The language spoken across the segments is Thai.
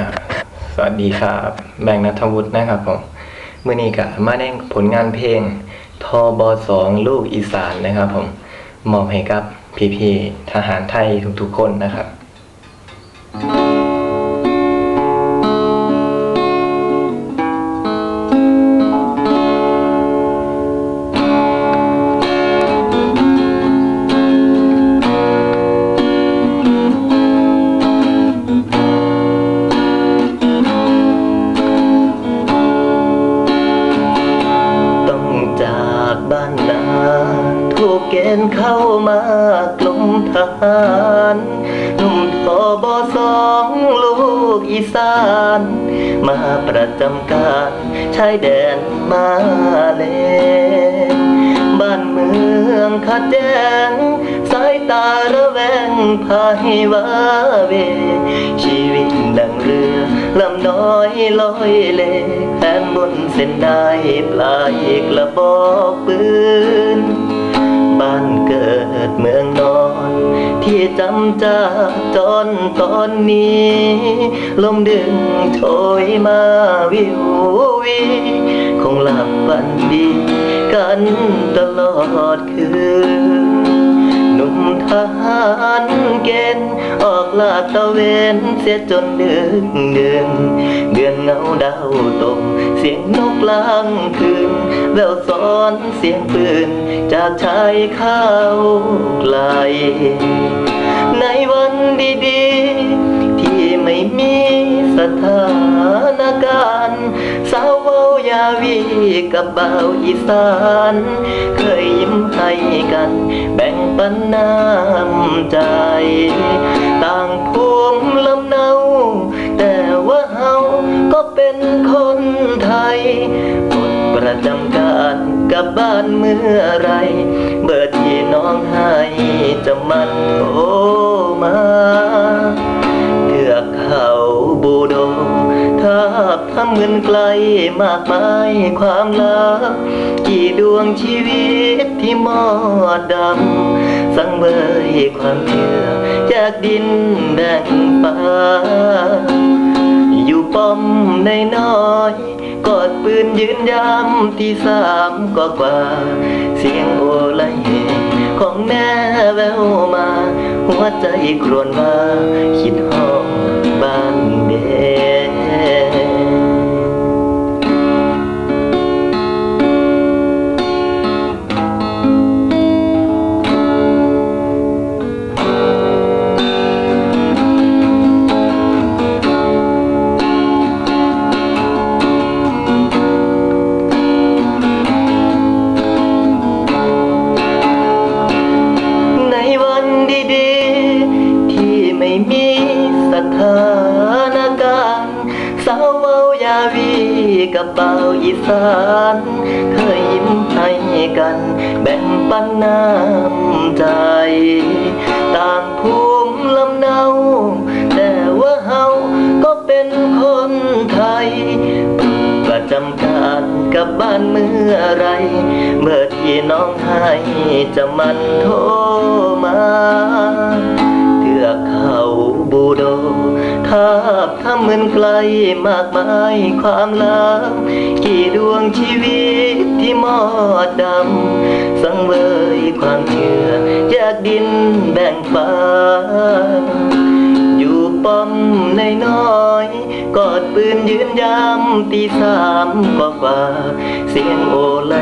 นะสวัสดีครับแบงค์นัทวุฒินะครับผมเมื่อนี้ก็มาแน่งผลงานเพลงทบสองลูกอีสานนะครับผมมอบให้กับพี่ๆทหารไทยทุกๆคนนะครับต้อ บ้านนาถูกเกณฑ์เข้ามากลมทหารหนุ่มทบสองลูกอีสาน มาประจำการชายแดนมาเล บ้านเมืองขัดแย้งสายตาระแวงพายวาเว ชีวิตดังเรือ ลำน้อยลอยเล็กแผนบนเส้นได้ปลายกระบอกปืน บ้านเกิดเมืองนอน ที่จำจากจนตอนนี้ ลมดึงโชยมาวิววีคงหลับฝันดีกันตลอดคืน ทหารเกณฑ์ออกลาดตะเวนเสียจนดึกเดือนเดือนเงาดาวตกเสียงนกลางคืนแววซ้อนเสียงปืน จากชายข้าวไกล ในวันดีๆ ที่ไม่มีสถานการณ์ กับบ่าวอีสาน เคยยิ้มให้กัน แบ่งปันน้ำใจ ต่างภูมิลำเนา แต่ว่าเฮาก็เป็นคนไทยหมดประจำการกับบ้านเมื่อไร เบอร์ที่น้องให้จะมันโท เงินไกลมากมายความลับกี่ดวงชีวิตที่มอดดำ สังเบยความเชื่อจากดินแบ่งฟ้าอยู่ป้อมในน้อยกอดปืนยืนยามที่สามก็กว่า เสียงโอไลของแม่แววมา หัวใจครวญมาคิดฮอดบ้านเด็ใสถานการณ์สาวเว้ายาวีกับเบาอีสานเคยยิ้มให้กัน แบ่งปันน้ำใจ ต่างภูมิลำเนา แต่ว่าเฮาก็เป็นคนไทยประจำการกับบ้านเมื่อไร เมื่อที่น้องให้จะมันโทรมา ไกลมากมายความลับกี่ดวงชีวิตที่มอดดำ สังเวยความเชื่อจากดินแบ่งฟ้า อยู่ป้อมในน้อยกอดปืนยืนยามตีสามกว่ากว่า เสียงโอไล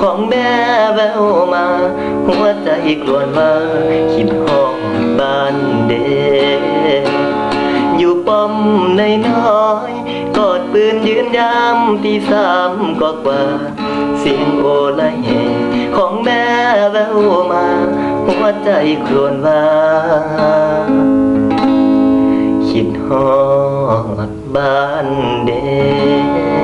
ของแม่แววมา หัวใจกลวนมาคิดฮอดบ้านเด็กอ ป้อมในน้อยกอดปืนยืนยามที่สามกว่ากว่า เสียงโอไลของแม่แววมา หัวใจครวญว่า คิดฮอดบ้านเด็ก